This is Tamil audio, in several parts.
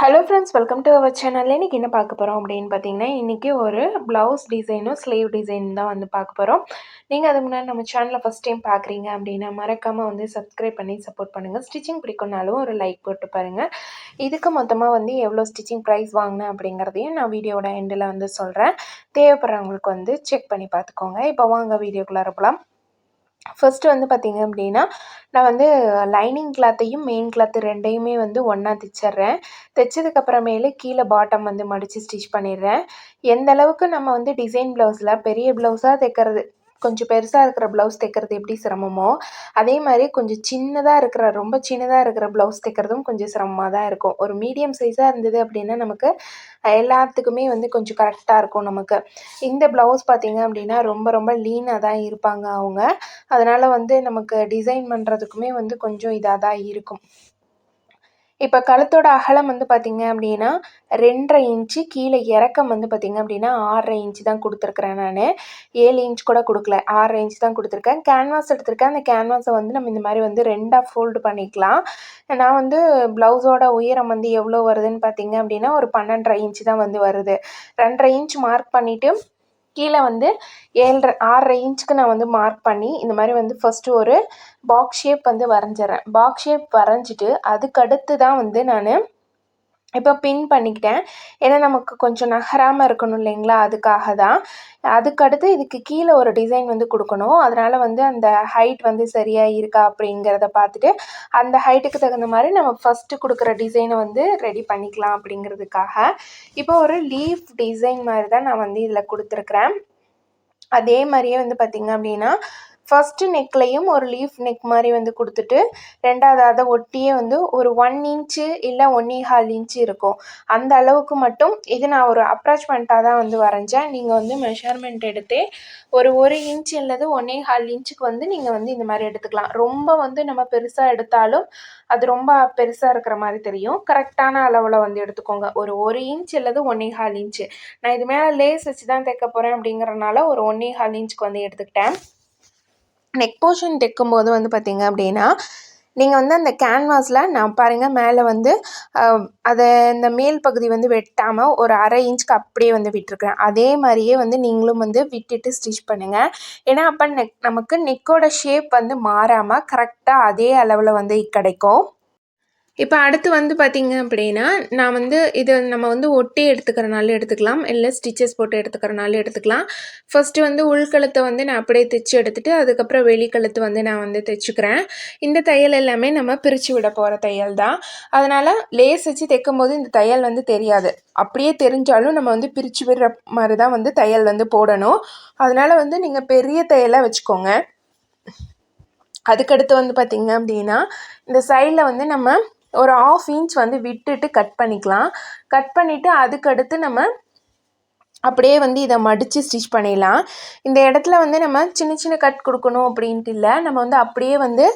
Hello friends welcome to our சேனலில் இன்றைக்கி என்ன பார்க்க போகிறோம் அப்படின்னு பார்த்தீங்கன்னா இன்றைக்கி ஒரு ப்ளவுஸ் டிசைனும் ஸ்லீவ் டிசைன் தான் வந்து பார்க்க போகிறோம் நீங்கள் அது முன்னாடி நம்ம சேனலை ஃபஸ்ட் டைம் பார்க்குறீங்க அப்படின்னா மறக்காமல் வந்து சப்ஸ்கிரைப் பண்ணி சப்போர்ட் பண்ணுங்கள் ஸ்டிச்சிங் பிடிக்கும்னாலும் ஒரு லைக் போட்டு பாருங்கள் இதுக்கு மொத்தமாக வந்து எவ்வளோ ஸ்டிச்சிங் ப்ரைஸ் வாங்கினேன் அப்படிங்கிறதையும் நான் வீடியோட எண்டில் வந்து சொல்கிறேன் தேவைப்படுறவங்களுக்கு வந்து செக் பண்ணி பார்த்துக்கோங்க. இப்போ வாங்க வீடியோக்குள்ளே இருக்கலாம் ஃபஸ்ட்டு வந்து பார்த்திங்க அப்படின்னா நான் வந்து லைனிங் கிளாத்தையும் மெயின் கிளாத்து ரெண்டையுமே வந்து ஒன்றா தைச்சிட்றேன் தைச்சதுக்கப்புறமேலு கீழே பாட்டம் வந்து மடித்து ஸ்டிச் பண்ணிடுறேன் எந்தளவுக்கு நம்ம வந்து டிசைன் ப்ளவுஸில் பெரிய ப்ளவுஸாக தைக்கிறது கொஞ்சம் பெருசாக இருக்கிற ப்ளவுஸ் தைக்கிறது எப்படி சிரமமோ அதே மாதிரி கொஞ்சம் சின்னதாக இருக்கிற ரொம்ப சின்னதாக இருக்கிற ப்ளவுஸ் தைக்கிறதும் கொஞ்சம் சிரமமாக தான் இருக்கும். ஒரு மீடியம் சைஸாக இருந்தது அப்படின்னா நமக்கு எல்லாத்துக்குமே வந்து கொஞ்சம் கரெக்டாக இருக்கும் நமக்கு. இந்த ப்ளவுஸ் பார்த்திங்க அப்படின்னா ரொம்ப ரொம்ப லீனாக தான் இருப்பாங்க அவங்க. அதனால் வந்து நமக்கு டிசைன் பண்ணுறதுக்குமே வந்து கொஞ்சம் இதாக தான் இருக்கும். இப்போ கழுத்தோட அகலம் வந்து பார்த்திங்க அப்படின்னா ரெண்டரை இன்ச்சு கீழே இறக்கம் வந்து பார்த்திங்க அப்படின்னா ஆறரை இன்ச்சு தான் கொடுத்துருக்குறேன் நான். ஏழு இன்ச் கூட கொடுக்கல ஆறரை இன்ச் தான் கொடுத்துருக்கேன். கேன்வாஸ் எடுத்திருக்கேன். அந்த கேன்வாஸை வந்து நம்ம இந்த மாதிரி வந்து ரெண்டாக ஃபோல்டு பண்ணிக்கலாம். நான் வந்து ப்ளவுஸோட உயரம் வந்து எவ்வளோ வருதுன்னு பார்த்திங்க அப்படின்னா ஒரு பன்னெண்டரை இன்ச்சு தான் வந்து வருது. ரெண்டரை இன்ச் மார்க் பண்ணிவிட்டு கீழே வந்து ஏழ்ரை ஆறரை இன்ச்சுக்கு நான் வந்து மார்க் பண்ணி இந்த மாதிரி வந்து ஃபஸ்ட்டு ஒரு பாக்ஸ் ஷேப் வந்து வரைஞ்சிட்றேன் பாக்ஸ் ஷேப் வரைஞ்சிட்டு அதுக்கடுத்து தான் வந்து நான் இப்போ பின் பண்ணிக்கிட்டேன். ஏன்னா நமக்கு கொஞ்சம் நகராமல் இருக்கணும் இல்லைங்களா? அதுக்காக தான் அதுக்கடுத்து இதுக்கு கீழே ஒரு டிசைன் வந்து கொடுக்கணும். அதனால் வந்து அந்த ஹைட் வந்து சரியாக இருக்கா அப்படிங்கிறத பார்த்துட்டு அந்த ஹைட்டுக்கு தகுந்த மாதிரி நம்ம ஃபஸ்ட்டு கொடுக்குற டிசைனை வந்து ரெடி பண்ணிக்கலாம் அப்படிங்கிறதுக்காக. இப்போ ஒரு லீஃப் டிசைன் மாதிரி தான் நான் வந்து இதில் கொடுத்துருக்குறேன். அதே மாதிரியே வந்து பார்த்திங்க அப்படின்னா ஃபஸ்ட்டு நெக்லையும் ஒரு லீஃப் நெக் மாதிரி வந்து கொடுத்துட்டு ரெண்டாவது அதை ஒட்டியே வந்து ஒரு ஒன் இன்ச்சு இல்லை ஒன்னே ஹால் இன்ச்சு இருக்கும். அந்த அளவுக்கு மட்டும் இது நான் ஒரு அப்ராச்மெண்ட்டாக தான் வந்து வரைஞ்சேன். நீங்கள் வந்து மெஷர்மெண்ட் எடுத்தே ஒரு ஒரு இன்ச் அல்லது ஒன்னே ஹால் இன்ச்சுக்கு வந்து நீங்கள் வந்து இந்த மாதிரி எடுத்துக்கலாம். ரொம்ப வந்து நம்ம பெருசாக எடுத்தாலும் அது ரொம்ப பெருசாக இருக்கிற மாதிரி தெரியும். கரெக்டான அளவில் வந்து எடுத்துக்கோங்க. ஒரு ஒரு இன்ச் அல்லது ஒன்னே ஹால் இன்ச்சு நான் இது மேலே லேஸ் வச்சு தான் தைக்க போகிறேன் அப்படிங்கிறனால ஒரு ஒன்னே ஹால் இன்ச்சுக்கு வந்து எடுத்துக்கிட்டேன். நெக் போர்ஷன் தைக்கும்போது வந்து பார்த்திங்க அப்படின்னா நீங்கள் வந்து அந்த கேன்வாஸில் நான் பாருங்கள் மேலே வந்து அதை இந்த மேல் பகுதி வந்து வெட்டாமல் ஒரு அரை இன்ச்சுக்கு அப்படியே வந்து விட்டுருக்குறேன். அதே மாதிரியே வந்து நீங்களும் வந்து விட்டுட்டு ஸ்டிச் பண்ணுங்கள் ஏன்னா அப்போ நெக் நமக்கு நெக்கோட ஷேப் வந்து மாறாமல் கரெக்டாக அதே அளவில் வந்து கிடைக்கும். இப்போ அடுத்து வந்து பார்த்திங்க அப்படின்னா நான் வந்து இதை நம்ம வந்து ஒட்டி எடுத்துக்கிறனாலும் எடுத்துக்கலாம். இல்லை ஸ்டிச்சஸ் போட்டு எடுத்துக்கிறனாலும் எடுத்துக்கலாம். ஃபஸ்ட்டு வந்து உள்கழுத்தை வந்து நான் அப்படியே தைச்சி எடுத்துகிட்டு அதுக்கப்புறம் வெளிக்கழுத்து வந்து நான் வந்து தைச்சிக்கிறேன். இந்த தையல் எல்லாமே நம்ம பிரித்து விட போகிற தையல் தான். அதனால் லேஸ் வச்சு தைக்கும் போது இந்த தையல் வந்து தெரியாது. அப்படியே தெரிஞ்சாலும் நம்ம வந்து பிரித்து விடுற மாதிரி தான் வந்து தையல் வந்து போடணும். அதனால் வந்து நீங்கள் பெரிய தையலாக வச்சுக்கோங்க. அதுக்கடுத்து வந்து பார்த்திங்க அப்படின்னா இந்த சைடில் வந்து நம்ம ஒரு ஆஃப் இன்ச் வந்து விட்டுட்டு கட் பண்ணிக்கலாம். கட் பண்ணிவிட்டு அதுக்கடுத்து நம்ம அப்படியே வந்து இதை மடித்து ஸ்டிச் பண்ணிடலாம். இந்த இடத்துல வந்து நம்ம சின்ன சின்ன கட் கொடுக்கணும் அப்படின்ட்டு இல்லை. நம்ம வந்து அப்படியே வந்து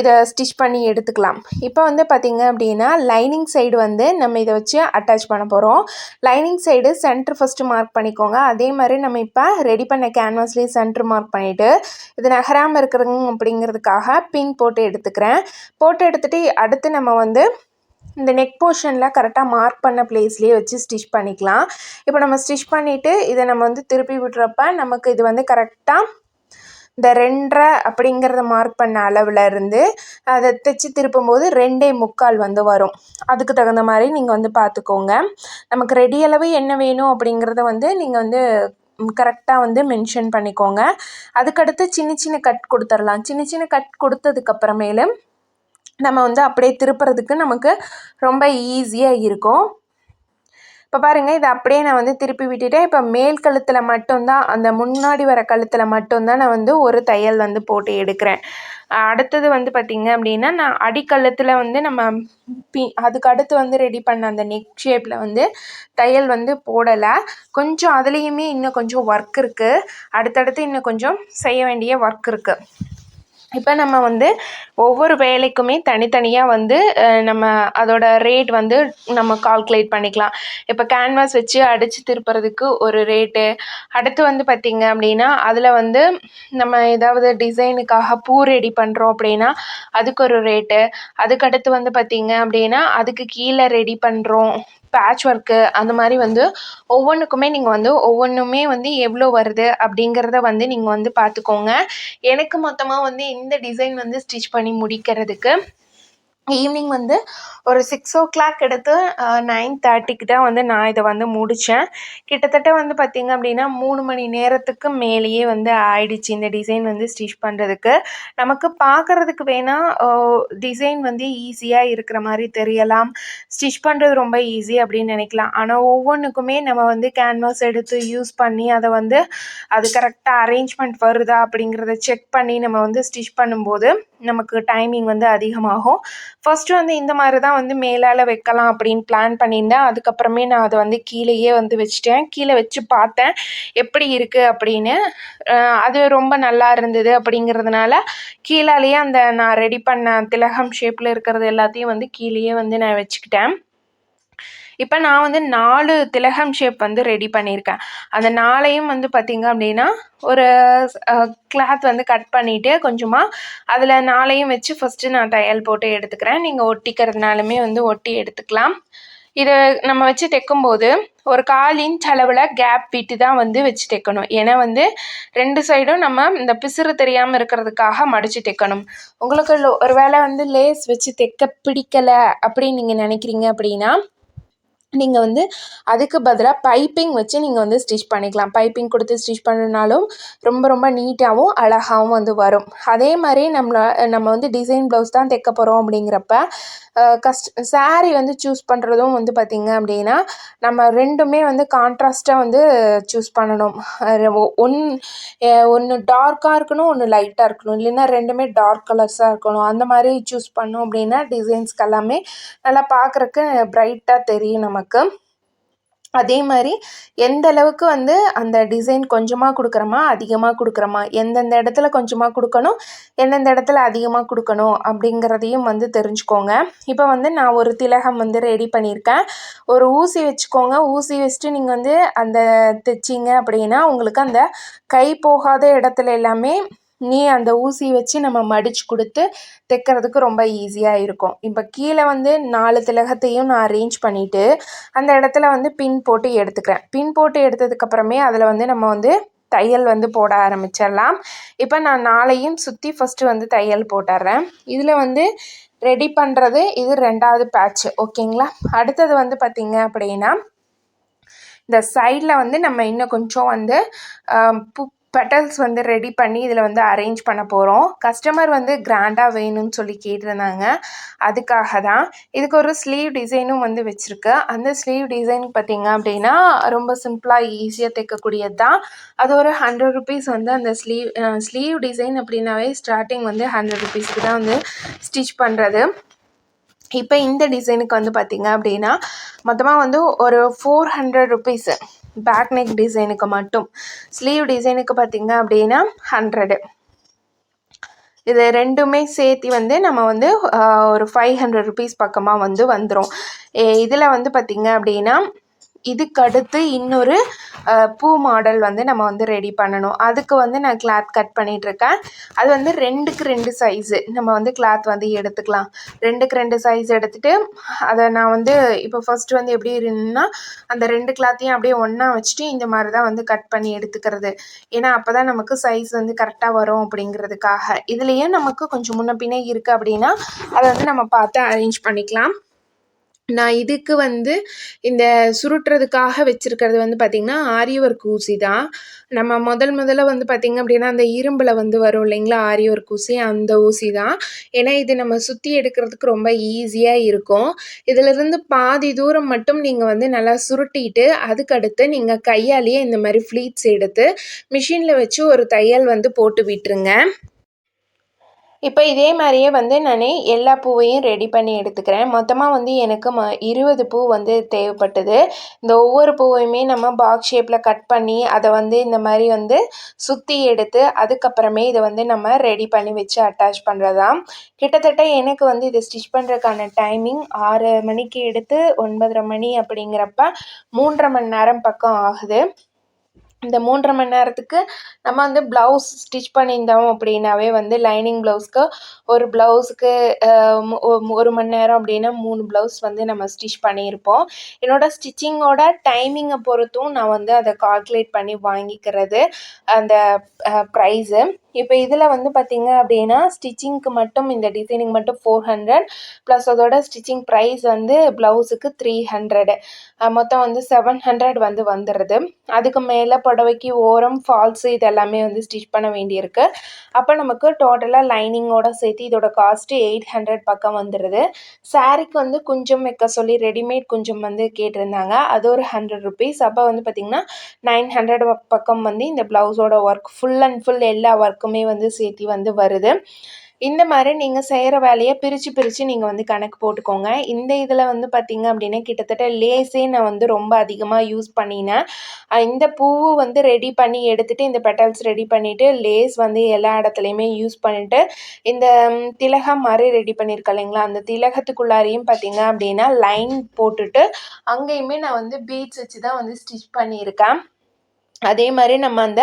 இதை ஸ்டிச் பண்ணி எடுத்துக்கலாம். இப்போ வந்து பார்த்திங்க அப்படின்னா லைனிங் சைடு வந்து நம்ம இதை வச்சு அட்டாச் பண்ண போகிறோம் lining side centre first mark பண்ணிக்கோங்க. அதே மாதிரி நம்ம இப்போ ரெடி பண்ண கேன்வாஸ்லேயே சென்ட்ரு மார்க் பண்ணிவிட்டு இது நகராமல் இருக்கிறதுங்க அப்படிங்கிறதுக்காக பின் போட்டு எடுத்துக்கிறேன். போட்டு எடுத்துகிட்டு அடுத்து நம்ம வந்து இந்த நெக் போர்ஷனில் கரெக்டாக மார்க் பண்ண பிளேஸ்லேயே வச்சு ஸ்டிச் பண்ணிக்கலாம். இப்போ நம்ம ஸ்டிச் பண்ணிவிட்டு இதை நம்ம வந்து திருப்பி விடுறப்ப நமக்கு இது வந்து கரெக்டாக இந்த ரெண்டரை அப்படிங்கிறத மார்க் பண்ண அளவில் இருந்து அதை தைச்சி திருப்பும்போது ரெண்டே முக்கால் வந்து வரும். அதுக்கு தகுந்த மாதிரி நீங்கள் வந்து பார்த்துக்கோங்க. நமக்கு ரெடி அளவு என்ன வேணும் அப்படிங்கிறத வந்து நீங்கள் வந்து கரெக்டாக வந்து மென்ஷன் பண்ணிக்கோங்க. அதுக்கடுத்து சின்ன சின்ன கட் கொடுத்துர்லாம் சின்ன சின்ன கட் கொடுத்ததுக்கப்புறமேலு நம்ம வந்து அப்படியே திருப்புறதுக்கு நமக்கு ரொம்ப ஈஸியாக இருக்கும். இப்போ பாருங்கள் இதை அப்படியே நான் வந்து திருப்பி விட்டுட்டேன். இப்போ மேல் கழுத்தில் மட்டும்தான் அந்த முன்னாடி வர கழுத்தில் மட்டும்தான் நான் வந்து ஒரு தையல் வந்து போட்டு எடுக்கிறேன். அடுத்தது வந்து பார்த்திங்க அப்படின்னா நான் அடிக்கழுத்தில் வந்து நம்ம பி அதுக்கு அடுத்து வந்து ரெடி பண்ண அந்த நெக் ஷேப்பில் வந்து தையல் வந்து போடலை. கொஞ்சம் அதுலேயுமே இன்னும் கொஞ்சம் ஒர்க் இருக்குது அடுத்தடுத்து இன்னும் கொஞ்சம் செய்ய வேண்டிய ஒர்க் இருக்குது இப்போ நம்ம வந்து ஒவ்வொரு வேலைக்குமே தனித்தனியாக வந்து நம்ம அதோட ரேட் வந்து நம்ம கால்குலேட் பண்ணிக்கலாம். இப்போ கேன்வாஸ் வச்சு அடித்து திருப்புறதுக்கு ஒரு ரேட்டு அடுத்து வந்து பார்த்திங்க அப்படின்னா அதில் வந்து நம்ம ஏதாவது டிசைனுக்காக பூ ரெடி பண்ணுறோம் அப்படின்னா அதுக்கு ஒரு ரேட்டு அதுக்கடுத்து வந்து பார்த்திங்க அப்படின்னா அதுக்கு கீழே ரெடி பண்ணுறோம் பேட்ச் ஒர்க்கு அந்த மாதிரி வந்து ஒவ்வொன்றுக்குமே நீங்கள் வந்து ஒவ்வொன்றுமே வந்து எவ்வளோ வருது அப்படிங்கிறத வந்து நீங்கள் வந்து பார்த்துக்கோங்க எனக்கு மொத்தமாக வந்து இந்த டிசைன் வந்து ஸ்டிச் பண்ணி முடிக்கிறதுக்கு ஈவினிங் வந்து ஒரு சிக்ஸ் ஓ கிளாக் எடுத்து நைன் தேர்ட்டிக்கு தான் வந்து நான் இதை வந்து முடித்தேன் கிட்டத்தட்ட வந்து பார்த்திங்க அப்படின்னா மூணு மணி நேரத்துக்கு மேலேயே வந்து ஆயிடுச்சு இந்த டிசைன் வந்து ஸ்டிச் பண்ணுறதுக்கு நமக்கு பார்க்குறதுக்கு வேணால் டிசைன் வந்து ஈஸியாக இருக்கிற மாதிரி தெரியலாம். ஸ்டிச் பண்ணுறது ரொம்ப ஈஸி அப்படின்னு நினைக்கலாம். ஆனால் ஒவ்வொன்றுக்குமே நம்ம வந்து கேன்வாஸ் எடுத்து யூஸ் பண்ணி அதை வந்து அது கரெக்டாக அரேஞ்ச்மெண்ட் வருதா அப்படிங்கிறத செக் பண்ணி நம்ம வந்து ஸ்டிச் பண்ணும்போது நமக்கு டைமிங் வந்து அதிகமாகும். ஃபஸ்ட்டு வந்து இந்த மாதிரி தான் வந்து மேலால் வைக்கலாம் அப்படின்னு பிளான் பண்ணியிருந்தேன். அதுக்கப்புறமே நான் அதை வந்து கீழேயே வந்து வச்சுட்டேன். கீழே வச்சு பார்த்தேன். எப்படி இருக்குது அப்படின்னு. அது ரொம்ப நல்லா இருந்தது அப்படிங்கிறதுனால கீழாலேயே அந்த நான் ரெடி பண்ண திலகம் ஷேப்பில் இருக்கிறது எல்லாத்தையும் வந்து கீழேயே வந்து நான் வச்சுக்கிட்டேன். இப்போ நான் வந்து நாலு திலகம் ஷேப் வந்து ரெடி பண்ணியிருக்கேன். அந்த நாளையும் வந்து பார்த்திங்க அப்படின்னா ஒரு கிளாத் வந்து கட் பண்ணிவிட்டு கொஞ்சமாக அதில் நாளையும் வச்சு ஃபஸ்ட்டு நான் தையல் போட்டு எடுத்துக்கிறேன். நீங்கள் ஒட்டிக்கிறதுனாலுமே வந்து ஒட்டி எடுத்துக்கலாம். இதை நம்ம வச்சு தைக்கும்போது ஒரு கால் இன்ச் அளவில் கேப் விட்டு தான் வந்து வச்சு தைக்கணும். ஏன்னா வந்து ரெண்டு சைடும் நம்ம இந்த பிசுறு தெரியாமல் இருக்கிறதுக்காக மடித்து தைக்கணும். உங்களுக்கு ஒரு வேளை வந்து லேஸ் வச்சு தைக்க பிடிக்கலை அப்படின்னு நீங்கள் நினைக்கிறீங்க அப்படின்னா நீங்கள் வந்து அதுக்கு பதிலாக பைப்பிங் வச்சு நீங்கள் வந்து ஸ்டிச் பண்ணிக்கலாம். பைப்பிங் கொடுத்து ஸ்டிச் பண்ணினாலும் ரொம்ப ரொம்ப நீட்டாகவும் அழகாகவும் வந்து வரும். அதே மாதிரி நம்மளை நம்ம வந்து டிசைன் ப்ளவுஸ் தான் தைக்க போகிறோம் அப்படிங்கிறப்ப கஸ்ட் சாரீ வந்து சூஸ் பண்ணுறதும் வந்து பார்த்திங்க அப்படின்னா நம்ம ரெண்டுமே வந்து கான்ட்ராஸ்ட்டாக வந்து சூஸ் பண்ணணும். ஒன் ஒன்று டார்க்காக இருக்கணும் ஒன்று லைட்டாக இருக்கணும். இல்லைன்னா ரெண்டுமே டார்க் கலர்ஸாக இருக்கணும். அந்த மாதிரி சூஸ் பண்ணோம் அப்படின்னா டிசைன்ஸ்க்கு எல்லாமே நல்லா பார்க்குறக்கு ப்ரைட்டாக தெரியும் நமக்கு. அதே மாதிரி எந்த அளவுக்கு வந்து அந்த டிசைன் கொஞ்சமாக கொடுக்குறோமா அதிகமாக கொடுக்குறோமா எந்தெந்த இடத்துல கொஞ்சமாக கொடுக்கணும் எந்தெந்த இடத்துல அதிகமாக கொடுக்கணும் அப்படிங்கிறதையும் வந்து தெரிஞ்சுக்கோங்க. இப்போ வந்து நான் ஒரு திலகம் வந்து ரெடி பண்ணியிருக்கேன். ஒரு ஊசி வச்சுக்கோங்க. ஊசி வச்சுட்டு நீங்கள் வந்து அந்த தைச்சிங்க அப்படின்னா உங்களுக்கு அந்த கை போகாத இடத்துல எல்லாமே நீ அந்த ஊசி வச்சு நம்ம மடித்து கொடுத்து தைக்கிறதுக்கு ரொம்ப ஈஸியாக இருக்கும். இப்போ கீழே வந்து நாலு திலகத்தையும் நான் அரேஞ்ச் பண்ணிவிட்டு அந்த இடத்துல வந்து பின் போட்டு எடுத்துக்கிறேன். பின் போட்டு எடுத்ததுக்கப்புறமே அதில் வந்து நம்ம வந்து தையல் வந்து போட ஆரம்பிச்சிடலாம். இப்போ நான் நாளையும் சுற்றி ஃபஸ்ட்டு வந்து தையல் போட்டுடுறேன் இதில் வந்து ரெடி பண்ணுறது இது ரெண்டாவது பேட்ச்சு ஓகேங்களா அடுத்தது வந்து பார்த்திங்க அப்படின்னா இந்த சைடில் வந்து நம்ம இன்னும் கொஞ்சம் வந்து பெட்டல்ஸ் வந்து ரெடி பண்ணி இதில் வந்து அரேஞ்ச் பண்ண போகிறோம் கஸ்டமர் வந்து கிராண்டாக வேணும்னு சொல்லி கேட்டிருந்தாங்க. அதுக்காக தான் இதுக்கு ஒரு ஸ்லீவ் டிசைனும் வந்து வச்சுருக்கு. அந்த ஸ்லீவ் டிசைன் பார்த்திங்க அப்படின்னா ரொம்ப சிம்பிளாக ஈஸியாக தைக்கக்கூடியது தான் அது ஒரு ஹண்ட்ரட் ருபீஸ் வந்து அந்த ஸ்லீவ் ஸ்லீவ் டிசைன் அப்படின்னாவே ஸ்டார்டிங் வந்து ஹண்ட்ரட் ருபீஸ்க்கு தான் வந்து ஸ்டிச் பண்ணுறது இப்போ இந்த டிசைனுக்கு வந்து பார்த்திங்க அப்படின்னா மொத்தமாக வந்து ஒரு four hundred rupees back neck டிசைனுக்கு மட்டும். ஸ்லீவ் டிசைனுக்கு பார்த்திங்க அப்படின்னா ஹண்ட்ரடு இது ரெண்டுமே சேர்த்து வந்து நம்ம வந்து ஒரு ஃபைவ் ஹண்ட்ரட் ருபீஸ் பக்கமாக வந்து வந்துடும் இதில் வந்து பார்த்திங்க அப்படின்னா இதுக்கடுத்து இன்னொரு பூ மாடல் வந்து நம்ம வந்து ரெடி பண்ணணும். அதுக்கு வந்து நான் கிளாத் கட் பண்ணிகிட்ருக்கேன் அது வந்து ரெண்டுக்கு ரெண்டு சைஸு நம்ம வந்து கிளாத் வந்து எடுத்துக்கலாம். ரெண்டுக்கு ரெண்டு சைஸ் எடுத்துகிட்டு அதை நான் வந்து இப்போ ஃபஸ்ட்டு வந்து எப்படி இருந்துன்னா அந்த ரெண்டு கிளாத்தையும் அப்படியே ஒன்றா வச்சுட்டு இந்த மாதிரி தான் வந்து கட் பண்ணி எடுத்துக்கிறது. ஏன்னா அப்போ தான் நமக்கு சைஸ் வந்து கரெக்டாக வரும் அப்படிங்கிறதுக்காக. இதுலேயே நமக்கு கொஞ்சம் முன்ன பின்னே இருக்குது அப்படின்னா அதை வந்து நம்ம பார்த்து அரேஞ்ச் பண்ணிக்கலாம். நான் இதுக்கு வந்து இந்த சுருட்டுறதுக்காக வச்சுருக்கிறது வந்து பார்த்திங்கன்னா ஆரி ஒர்க் ஊசி தான். நம்ம முதல் முதல்ல வந்து பார்த்திங்க அப்படின்னா அந்த இரும்பில் வந்து வரும் இல்லைங்களா ஆரி ஒர்க் ஊசி அந்த ஊசி தான். ஏன்னா இது நம்ம சுற்றி எடுக்கிறதுக்கு ரொம்ப ஈஸியாக இருக்கும். இதிலிருந்து பாதி தூரம் மட்டும் நீங்கள் வந்து நல்லா சுருட்டிட்டு அதுக்கடுத்து நீங்கள் கையாலேயே இந்த மாதிரி ஃப்ளீட்ஸ் எடுத்து மிஷினில் வச்சு ஒரு தையல் வந்து போட்டு விட்டுருங்க. இப்போ இதே மாதிரியே வந்து நான் எல்லா பூவையும் ரெடி பண்ணி எடுத்துக்கிறேன். மொத்தமாக வந்து எனக்கு ம இருபது பூ வந்து தேவைப்பட்டது. இந்த ஒவ்வொரு பூவையுமே நம்ம பாக்ஸ் ஷேப்பில் கட் பண்ணி அதை வந்து இந்த மாதிரி வந்து சுற்றி எடுத்து அதுக்கப்புறமே இதை வந்து நம்ம ரெடி பண்ணி வச்சு அட்டாச் பண்ணுறதாம் கிட்டத்தட்ட எனக்கு வந்து இதை ஸ்டிச் பண்ணுறதுக்கான டைமிங் ஆறு மணிக்கு எடுத்து ஒன்பதரை மணி அப்படிங்கிறப்ப மூன்றரை மணி நேரம் பக்கம் ஆகுது. இந்த மூன்றரை மணி நேரத்துக்கு நம்ம வந்து ப்ளவுஸ் ஸ்டிச் பண்ணியிருந்தோம் அப்படின்னாவே வந்து லைனிங் ப்ளவுஸ்க்கு ஒரு ப்ளவுஸுக்கு ஒரு மணி நேரம் அப்படின்னா மூணு ப்ளவுஸ் வந்து நம்ம ஸ்டிச் பண்ணியிருப்போம். என்னோடய ஸ்டிச்சிங்கோட டைமிங்கை பொறுத்தும் நான் வந்து அதை கால்குலேட் பண்ணி வாங்கிக்கிறது அந்த ப்ரைஸு இப்போ இதில் வந்து பார்த்திங்க அப்படின்னா ஸ்டிச்சிங்க்கு மட்டும் இந்த டிசைனிங் மட்டும் ஃபோர் ஹண்ட்ரட் ப்ளஸ் அதோட ஸ்டிச்சிங் ப்ரைஸ் வந்து ப்ளவுஸுக்கு த்ரீ ஹண்ட்ரடு மொத்தம் வந்து செவன் ஹண்ட்ரட் வந்து வந்துடுது. அதுக்கு மேலே புடவைக்கு ஓரம் ஃபால்ஸு இது எல்லாமே வந்து ஸ்டிச் பண்ண வேண்டியிருக்கு. அப்போ நமக்கு டோட்டலாக லைனிங்கோட சேர்த்து இதோட காஸ்ட்டு எயிட் ஹண்ட்ரட் பக்கம் வந்துடுது சாரீக்கு வந்து குஞ்சம் வைக்க சொல்லி ரெடிமேட் குஞ்சம் வந்து கேட்டிருந்தாங்க. அது ஒரு ஹண்ட்ரட் ருபீஸ் அப்போ வந்து பார்த்திங்கன்னா நைன் ஹண்ட்ரட் பக்கம் வந்து இந்த ப்ளவுஸோட ஒர்க் ஃபுல் அண்ட் ஃபுல் எல்லா ஒர்க்குமே வந்து சேர்த்தி வந்து வருது. இந்த மாதிரி நீங்கள் செய்கிற வேலையை பிரித்து பிரித்து நீங்கள் வந்து கணக்கு போட்டுக்கோங்க. இந்த இதில் வந்து பார்த்திங்க அப்படின்னா கிட்டத்தட்ட லேஸே நான் வந்து ரொம்ப அதிகமாக யூஸ் பண்ணினேன். இந்த பூவு வந்து ரெடி பண்ணி எடுத்துகிட்டு இந்த பெட்டல்ஸ் ரெடி பண்ணிவிட்டு லேஸ் வந்து எல்லா இடத்துலையுமே யூஸ் பண்ணிவிட்டு இந்த திலகம் மாதிரி ரெடி பண்ணியிருக்கேன் இல்லைங்களா? அந்த திலகத்துக்குள்ளாரையும் பார்த்திங்க அப்படின்னா லைன் போட்டுட்டு அங்கேயுமே நான் வந்து பீட்ஸ் வச்சு தான் வந்து ஸ்டிச் பண்ணியிருக்கேன். அதே மாதிரி நம்ம அந்த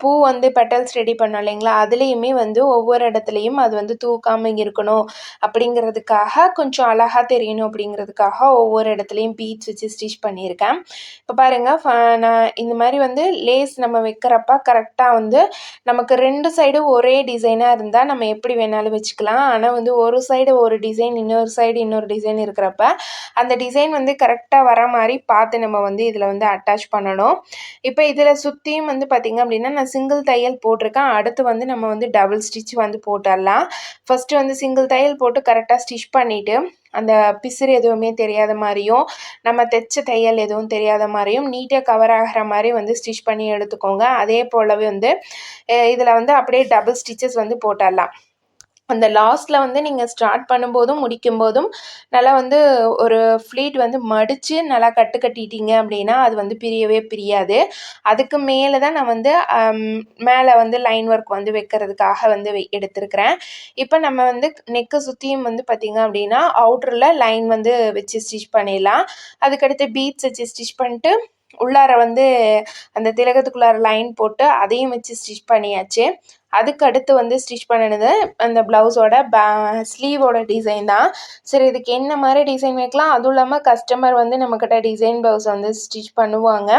பூ வந்து பெட்டல்ஸ் ரெடி பண்ணோம் இல்லைங்களா? அதுலேயுமே வந்து ஒவ்வொரு இடத்துலையும் அது வந்து தூக்காமல் இருக்கணும் அப்படிங்கிறதுக்காக கொஞ்சம் அழகாக தெரியணும் அப்படிங்கிறதுக்காக ஒவ்வொரு இடத்துலையும் பீட்ஸ் வச்சு ஸ்டிச் பண்ணியிருக்கேன். இப்போ பாருங்கள் நான் இந்த மாதிரி வந்து லேஸ் நம்ம வைக்கிறப்ப கரெக்டாக வந்து நமக்கு ரெண்டு சைடும் ஒரே டிசைனாக இருந்தால் நம்ம எப்படி வேணாலும் வச்சுக்கலாம். ஆனால் வந்து ஒரு சைடு ஒரு டிசைன் இன்னொரு சைடு இன்னொரு டிசைன் இருக்கிறப்ப அந்த டிசைன் வந்து கரெக்டாக வர மாதிரி பார்த்து நம்ம வந்து இதில் வந்து அட்டாச் பண்ணணும். இப்போ இது இதில் சுற்றியும் வந்து பார்த்திங்க அப்படின்னா நான் சிங்கிள் தையல் போட்டிருக்கேன் அடுத்து வந்து நம்ம வந்து டபுள் ஸ்டிச் வந்து போட்டுடலாம் ஃபஸ்ட்டு வந்து சிங்கிள் தையல் போட்டு கரெக்டாக ஸ்டிச் பண்ணிவிட்டு அந்த பிசுறு எதுவுமே தெரியாத மாதிரியும் நம்ம தைச்ச தையல் எதுவும் தெரியாத மாதிரியும் நீட்டாக கவர் ஆகிற மாதிரி வந்து ஸ்டிச் பண்ணி எடுத்துக்கோங்க. அதே போலவே வந்து இதில் வந்து அப்படியே டபுள் ஸ்டிச்சஸ் வந்து போட்டுடலாம் அந்த லாஸ்ட்டில் வந்து நீங்கள் ஸ்டார்ட் பண்ணும்போதும் முடிக்கும் போதும் நல்லா வந்து ஒரு ஃப்ளீட் வந்து மடித்து நல்லா கட்டு கட்டிட்டீங்க அப்படின்னா அது வந்து பிரியவே பிரியாது. அதுக்கு மேலே தான் நான் வந்து மேலே வந்து லைன் ஒர்க் வந்து வைக்கிறதுக்காக வந்து எடுத்திருக்கிறேன். இப்போ நம்ம வந்து நெக்கு சுற்றியும் வந்து பார்த்திங்க அப்படின்னா அவுட்ரில் லைன் வந்து வச்சு ஸ்டிச் பண்ணிடலாம். அதுக்கடுத்து பீட்ஸ் வச்சு ஸ்டிச் பண்ணிட்டு உள்ளார வந்து அந்த திலகத்துக்குள்ளார லைன் போட்டு அதையும் வச்சு ஸ்டிச் பண்ணியாச்சு. அதுக்கு அடுத்து வந்து ஸ்டிச் பண்ணினது அந்த ப்ளவுஸோட பே ஸ்லீவோட டிசைன் தான். சரி இதுக்கு என்ன மாதிரி டிசைன் வைக்கலாம்? அதுவும் இல்லாமல் கஸ்டமர் வந்து நம்மக்கிட்ட டிசைன் ப்ளவுஸ் வந்து ஸ்டிச் பண்ணுவாங்க.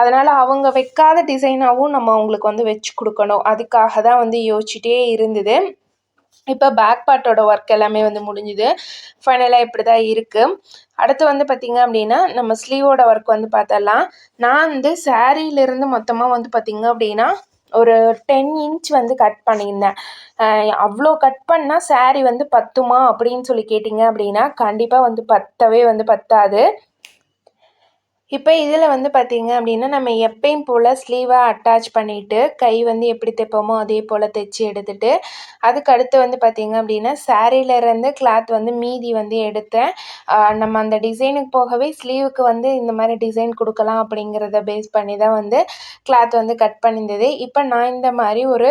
அதனால் அவங்க வைக்காத டிசைனாகவும் நம்ம அவங்களுக்கு வந்து வச்சு கொடுக்கணும். அதுக்காக தான் வந்து யோசிச்சுட்டே இருந்தது. இப்போ பேக் பார்ட்டோட ஒர்க் எல்லாமே வந்து முடிஞ்சுது. ஃபைனலாக இப்படி தான் இருக்குது அடுத்து வந்து பார்த்திங்க அப்படின்னா நம்ம ஸ்லீவோட ஒர்க் வந்து பார்த்தலாம் நான் வந்து சாரீலேருந்து மொத்தமாக வந்து பார்த்திங்க அப்படின்னா ஒரு டென் இன்ச் வந்து கட் பண்ணியிருந்தேன். அவ்வளோ கட் பண்ணால் ஸாரீ வந்து பத்துமா அப்படின்னு சொல்லி கேட்டிங்க அப்படின்னா கண்டிப்பாக வந்து பத்தவே வந்து பத்தாது. இப்போ இதில் வந்து பார்த்திங்க அப்படின்னா நம்ம எப்பயும் போல் ஸ்லீவை அட்டாச் பண்ணிவிட்டு கை வந்து எப்படி தைப்போமோ அதே போல் தைச்சி எடுத்துகிட்டு அதுக்கு அடுத்து வந்து பார்த்திங்க அப்படின்னா சாரீலேருந்து கிளாத் வந்து மீதி வந்து எடுத்தேன். நம்ம அந்த டிசைனுக்கு போகவே ஸ்லீவுக்கு வந்து இந்த மாதிரி டிசைன் கொடுக்கலாம் அப்படிங்கிறத பேஸ் பண்ணி தான் வந்து கிளாத் வந்து கட் பண்ணியிருந்தது. இப்போ நான் இந்த மாதிரி ஒரு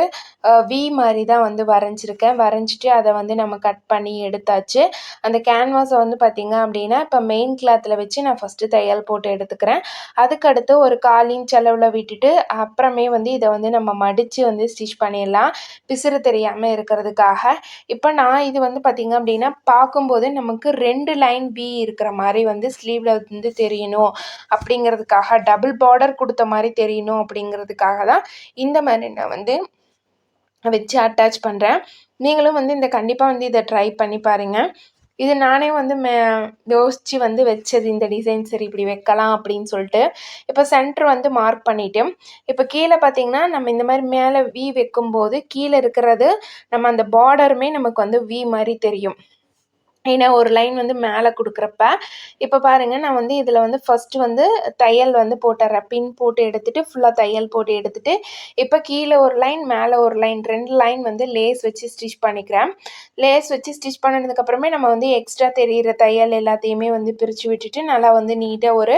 வி மாதிரி தான் வந்து வரைஞ்சிருக்கேன். வரைஞ்சிட்டு அதை வந்து நம்ம கட் பண்ணி எடுத்தாச்சு. அந்த கேன்வாஸை வந்து பார்த்திங்க அப்படின்னா இப்போ மெயின் கிளாத்தில் வச்சு நான் ஃபஸ்ட்டு தையல் போட்டு எடுத்தேன். எடுத்துக்கிறேன். அதுக்கடுத்து ஒரு காலின் செலவில் விட்டுட்டு அப்புறமே வந்து இதை வந்து நம்ம மடித்து வந்து ஸ்டிச் பண்ணிடலாம். பிசுறு தெரியாமல் இருக்கிறதுக்காக. இப்போ நான் இது வந்து பார்த்திங்க அப்படின்னா பார்க்கும்போது நமக்கு ரெண்டு லைன் பி இருக்கிற மாதிரி வந்து ஸ்லீவில் வந்து தெரியணும். அப்படிங்கிறதுக்காக டபுள் பார்டர் கொடுத்த மாதிரி தெரியணும் அப்படிங்கிறதுக்காக தான் இந்த மாதிரி நான் வந்து வச்சு அட்டாச் பண்ணுறேன் நீங்களும் வந்து இந்த கண்டிப்பாக வந்து இதை ட்ரை பண்ணி பாருங்கள் இது நானே வந்து மே யோசித்து வந்து வச்சது இந்த டிசைன் சரி இப்படி வைக்கலாம் அப்படின்னு சொல்லிட்டு. இப்போ சென்டர் வந்து மார்க் பண்ணிவிட்டு இப்போ கீழே பார்த்தீங்கன்னா நம்ம இந்த மாதிரி மேலே வி வைக்கும்போது கீழே இருக்கிறது நம்ம அந்த பார்டருமே நமக்கு வந்து வி மாதிரி தெரியும். ஏன்னா ஒரு லைன் வந்து மேலே கொடுக்குறப்ப இப்போ பாருங்கள் நான் வந்து இதில் வந்து ஃபஸ்ட்டு வந்து தையல் வந்து போட்டுறேன். பின் போட்டு எடுத்துகிட்டு ஃபுல்லாக தையல் போட்டு எடுத்துகிட்டு இப்போ கீழே ஒரு லைன் மேலே ஒரு லைன் ரெண்டு லைன் வந்து லேஸ் வச்சு ஸ்டிச் பண்ணிக்கிறேன். லேஸ் வச்சு ஸ்டிச் பண்ணதுக்கப்புறமே நம்ம வந்து எக்ஸ்ட்ரா தெரிகிற தையல் எல்லாத்தையுமே வந்து பிரித்து விட்டுட்டு நல்லா வந்து நீட்டாக ஒரு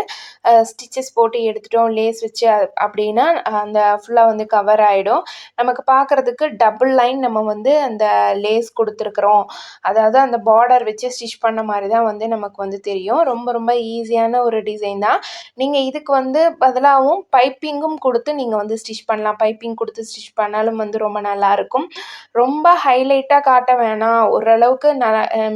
ஸ்டிச்சஸ் போட்டு எடுத்துட்டோம். லேஸ் வச்சு அப்படின்னா அந்த ஃபுல்லாக வந்து கவர் ஆகிடும் நமக்கு பார்க்குறதுக்கு டபுள் லைன் நம்ம வந்து அந்த லேஸ் கொடுத்துருக்குறோம். அதாவது அந்த பார்டர் வச்சு ஸ்டிச் பண்ண மாதிரி தான் வந்து நமக்கு வந்து தெரியும். ரொம்ப ரொம்ப ஈஸியான ஒரு டிசைன் தான். நீங்கள் இதுக்கு வந்து பதிலாகவும் பைப்பிங்கும் கொடுத்து நீங்கள் வந்து ஸ்டிச் பண்ணலாம். பைப்பிங் கொடுத்து ஸ்டிச் பண்ணாலும் வந்து ரொம்ப நல்லாயிருக்கும் ரொம்ப ஹைலைட்டாக காட்ட வேணாம். ஓரளவுக்கு ந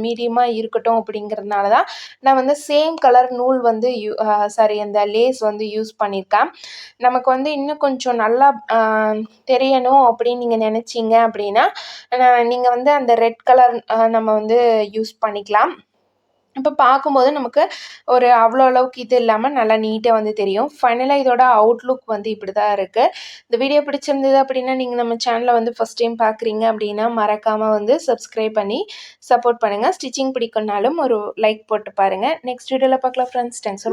மீடியமாக இருக்கட்டும் அப்படிங்கிறதுனால தான் நான் வந்து சேம் கலர் நூல் வந்து யூ சாரி அந்த லேஸ் வந்து யூஸ் பண்ணியிருக்கேன் நமக்கு வந்து இன்னும் கொஞ்சம் நல்லா தெரியணும் அப்படின்னு நீங்கள் நினச்சிங்க அப்படின்னா நீங்கள் வந்து அந்த ரெட் கலர் நம்ம வந்து யூஸ் பண்ணிக்கலாம். இப்போ பார்க்கும்போது நமக்கு ஒரு அவ்வளோ அளவுக்கு இது இல்லாமல் நல்லா நீட்டாக வந்து தெரியும். ஃபைனலாக இதோட அவுட்லுக் வந்து இப்படி தான் இருக்குது இந்த வீடியோ பிடிச்சிருந்தது அப்படின்னா நீங்கள் நம்ம சேனலை வந்து ஃபஸ்ட் டைம் பார்க்குறீங்க அப்படின்னா மறக்காமல் வந்து சப்ஸ்கிரைப் பண்ணி சப்போர்ட் பண்ணுங்கள் ஸ்டிச்சிங் பிடிக்கும்னாலும் ஒரு லைக் போட்டு பாருங்கள் நெக்ஸ்ட் வீடியோவில் பார்க்கலாம் ஃப்ரெண்ட்ஸ் தேங்க்ஸ்